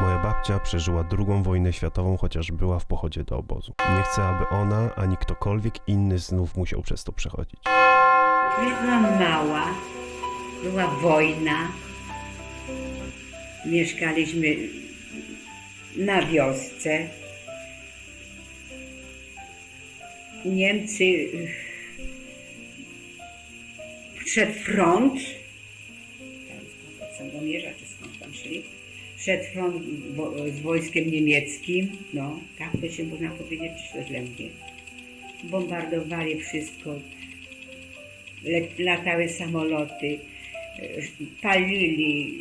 Moja babcia przeżyła II wojnę światową, chociaż była w pochodzie do obozu. Nie chcę, aby ona ani ktokolwiek inny znów musiał przez to przechodzić. Jak byłam mała, była wojna. Mieszkaliśmy na wiosce. Niemcy przed front, tam z Sandomierza czy skąd tam szli, przed front wo, z wojskiem niemieckim, no tak to się można powiedzieć mnie. Bombardowali wszystko, latały samoloty, palili,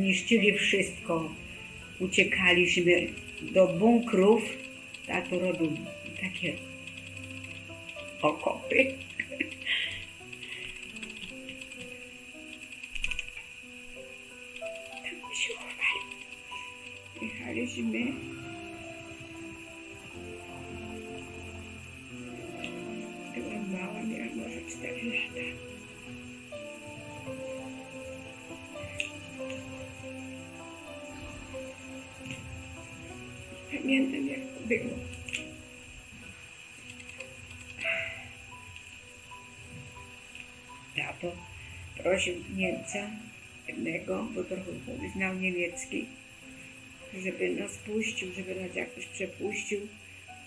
niszczyli wszystko. Uciekaliśmy do bunkrów, tato robił takie okopy. Się chowali. Jechaliśmy. Mała, miałam może 4 lata. Pamiętam jak to było. Tato prosił Niemca jednego, bo trochę znał niemiecki, żeby nas puścił, żeby nas jakoś przepuścił.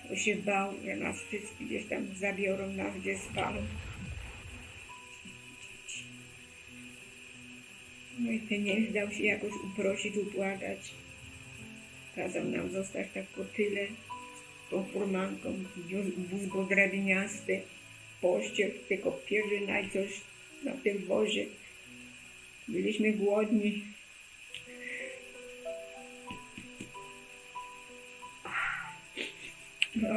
Bo się bał, że nas wszystkich gdzieś tam zabiorą, nas gdzie spalą. No i ten Niemiec dał się jakoś uprosić, upłakać. Kazał nam zostać tak po tyle, tą furmanką, wóz go drabiniasty, pościel, tylko pierzyna i coś na tym wozie. Byliśmy głodni. No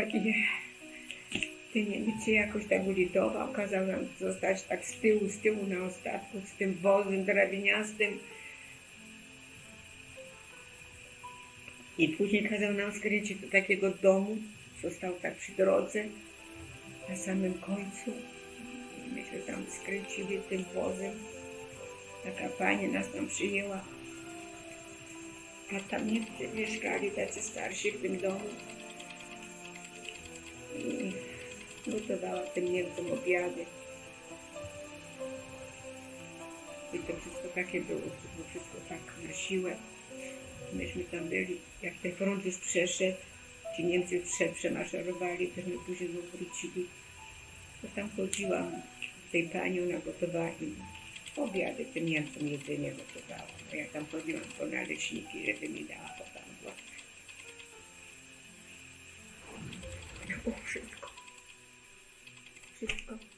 ten Niemiec się jakoś tak ulitował, kazał nam zostać tak z tyłu, z tyłu na ostatku, z tym wozem drabiniastym. I później kazał nam skręcić do takiego domu, co stał tak przy drodze, na samym końcu. Myśmy tam skręcili tym wozem. Taka pani nas tam przyjęła. A tam Niemcy mieszkali, tacy starsi w tym domu. I gotowała tym Niemcom obiady. I to wszystko takie było, to było wszystko tak na siłę. Myśmy tam byli, jak ten front już przeszedł, ci Niemcy prze- przemaszerowali, to my później wrócili. To tam chodziłam, tej pani ona gotowała im obiady, tym Niemcom jedzenie gotowała. No ja tam chodziłam po naleśniki, żeby mi dała potem głos. To było wszystko. Wszystko.